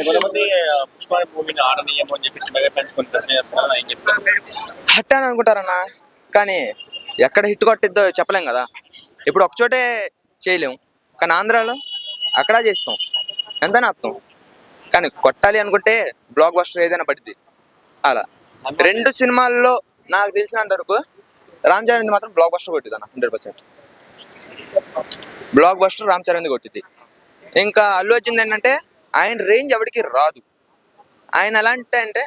కొంతమంది పుష్ప మూవీని ఆడనీయము అని చెప్పేసి మెగా ఫ్యాన్స్ కొన్ని ప్రశ్న చేస్తున్నారు ఏం చెప్తారు హిట్ అని అనుకుంటారన్నా కానీ ఎక్కడ హిట్ కొట్టిద్దో చెప్పలేం కదా. ఇప్పుడు ఒక చోటే చేయలేం కానీ ఆంధ్రాలో అక్కడ చేస్తాం ఎంత ఆపుతాం. కానీ కొట్టాలి అనుకుంటే బ్లాక్ బస్టర్ ఏదైనా పడుద్ది. అలా. రెండు సినిమాల్లో నాకు తెలిసినంత వరకు రామ్ చరణ్ మాత్రం బ్లాక్ బస్టర్ కొట్టింది అన్న hundred percent blockbuster Ram Charan కొట్టింది ఇంకా అల్లు వచ్చింది ఏంటంటే ఆయన రేంజ్ ఎవరికి రాదు. ఆయన ఎలాంటి అంటే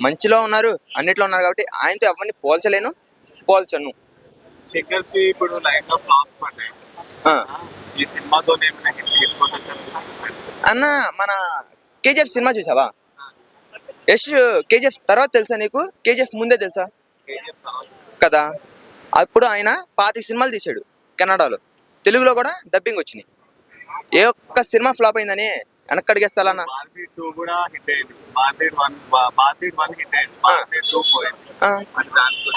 మంచిలో ఉన్నారు అన్నిట్లో ఉన్నారు కాబట్టి ఆయనతో ఎవరిని పోల్చలేను పోల్చను. ఇప్పుడు అన్న మన కేజీఎఫ్ సినిమా చూసావా? యష్ కేజీఎఫ్ తర్వాత తెలుసా నీకు? కేజీఎఫ్ ముందే తెలుసా? కదా. అప్పుడు ఆయన పాతి సినిమాలు తీశాడు కెనడాలో. తెలుగులో కూడా డబ్బింగ్ వచ్చినాయి. ఏ ఒక్క సినిమా ఫ్లాప్ అయిందని వెనక్కడిగేస్తాలన్న బార్బీ టూ కూడా హిట్ అయింది. Barbie one Barbie one hit అయింది. బార్బీ టూ పోయింది. ఆ, మరి దానికి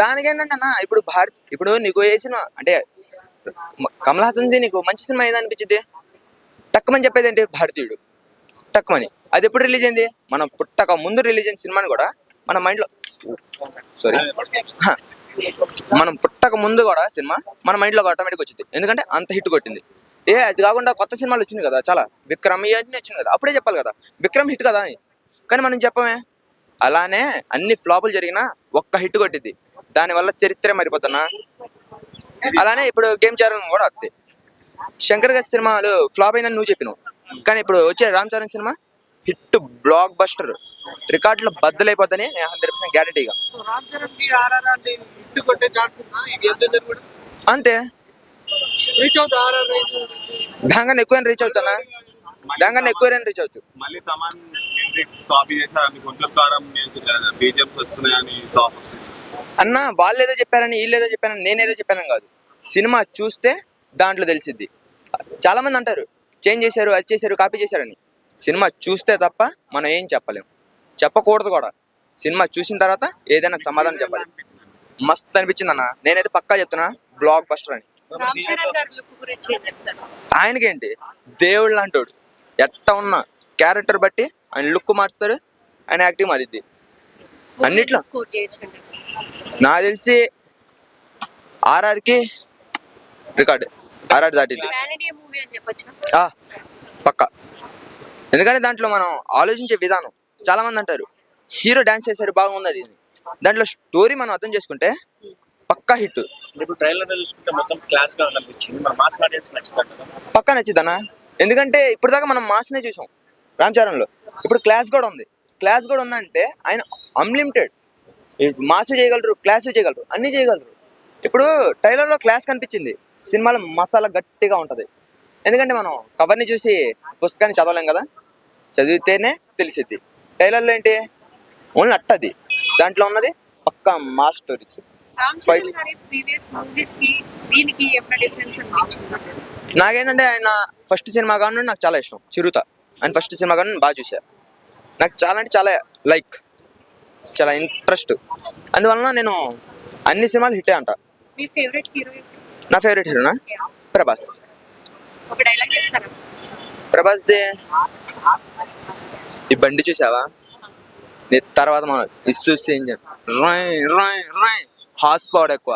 దానికేంటంటే అన్న ఇప్పుడు భారత్ ఇప్పుడు నీకు ఏ సినిమా అంటే కమల్ హాసన్ది నీకు మంచి సినిమా ఏది అనిపించింది టక్కుమని చెప్పేది ఏంటి భారతీయుడు. టక్కుమని. అది ఎప్పుడు రిలీజ్ అయింది? మనం పుట్టక ముందు రిలీజ్ అయిన సినిమాని కూడా మన మైండ్లో సారీ మనం పుట్టక ముందు కూడా సినిమా మన మైండ్లో ఆటోమేటిక్ వచ్చింది. ఎందుకంటే అంత హిట్ కొట్టింది. ఏ అది కాకుండా కొత్త సినిమాలు వచ్చింది కదా చాలా. విక్రమ్ ఇవన్నీ వచ్చింది కదా అప్పుడే చెప్పాలి కదా. విక్రమ్ హిట్ కదా అని కానీ మనం చెప్పమే అలానే అన్ని ఫ్లాపులు జరిగినా ఒక్క హిట్ కొట్టింది దానివల్ల చరిత్ర మారిపోతున్నా. అలానే ఇప్పుడు గేమ్ చరణ్ కూడా వస్తుంది శంకర్ గారి సినిమాలు ఫ్లాప్ అయినా నువ్వు చెప్పినావు. కానీ ఇప్పుడు వచ్చే Ram Charan cinema hit blockbuster. రికార్డులు బద్దలైపోద్దని హండ్రెడ్ పర్సెంట్ గ్యారంటీగా అంతే. రీచ్ అవుతా దానికన్నా ఎక్కువ రీచ్ అవుతానా? దానికన్నా ఎక్కువ రీచ్ అవచ్చు మళ్ళీ తమన్ మ్యూజిక్ కాపీ చేశారని గుంటల కారం మ్యూజిక్ బీజిఎమ్స్ వస్తున్నాయని టాప్ వస్తుంది. అన్న వాళ్ళు ఏదో చెప్పారని వీళ్ళు ఏదో చెప్పారని నేనేదో చెప్పానని కాదు. సినిమా చూస్తే దాంట్లో తెలిసిద్ది. చాలా మంది అంటారు చేంజ్ చేశారు అది చేశారు కాపీ చేశారని. సినిమా చూస్తే తప్ప మనం ఏం చెప్పలేం. చెప్పకూడదు కూడా. సినిమా చూసిన తర్వాత ఏదైనా సమాధానం చెప్పాలి. మస్త్ అనిపించింది అన్న. నేనైతే పక్కా చెప్తున్నా బ్లాక్ బస్టర్ అని. ఆయనకేంటి? దేవుడు లాంటోడు. ఎట్ట ఉన్నా క్యారెక్టర్ బట్టి ఆయన లుక్ మారుస్తాడు ఆయన యాక్టింగ్ మారిద్ది. అన్నిట్లో. నాకు తెలిసి ఆర్ఆర్కి రికార్డ్ ఆర్ఆర్ దాటింది. పక్క. ఎందుకంటే దాంట్లో మనం ఆలోచించే విధానం చాలా మంది అంటారు హీరో డాన్స్ చేశారు బాగుంది అది. దాంట్లో స్టోరీ మనం అర్థం చేసుకుంటే పక్కా హిట్. ఇప్పుడు ట్రైలర్ చూసుకుంటే మొత్తం క్లాస్గా అనిపించింది. మన మాస్ ఆడియన్స్ పక్కా నచ్చిద్దనా ఎందుకంటే ఇప్పుడు దాకా మనం మాస్నే చూసాం రామ్ చరణ్లో. ఇప్పుడు క్లాస్ కూడా ఉంది. క్లాస్ కూడా ఉందంటే ఆయన అన్లిమిటెడ్ మాస్ చేయగలరు క్లాస్ చేయగలరు అన్నీ చేయగలరు. ఇప్పుడు ట్రైలర్లో క్లాస్ కనిపించింది. సినిమాలో మసాలా గట్టిగా ఉంటుంది. ఎందుకంటే మనం కవర్ని చూసి పుస్తకాన్ని చదవలేం కదా? చదివితేనే తెలిసిద్ది. ట్రైలర్లో ఏంటి? ఓన్లీ అట్టది దాంట్లో ఉన్నది పక్కా మాస్ స్టోరీస్ అనిపించింది నాకేంటంటే ఆయన ఫస్ట్ సినిమా కానీ నాకు చాలా ఇష్టం చిరుత. ఆయన ఫస్ట్ సినిమా కానీ బాగా చూసా. నాకు చాలా అంటే చాలా లైక్ చాలా ఇంట్రెస్ట్ అందువలన నేను అన్ని సినిమాలు హిట్ అంట. నా ఫేవరెట్ హీరోనా ప్రభాస్. ప్రభాస్ దే. ఈ బండి చూసావా? తర్వాత మనం ఇస్సు ఇంజన్ రాయ్ రాయ్ రాయ్. హార్స్ పవర్ ఎక్కువ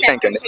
థ్యాంక్ యూ అండి.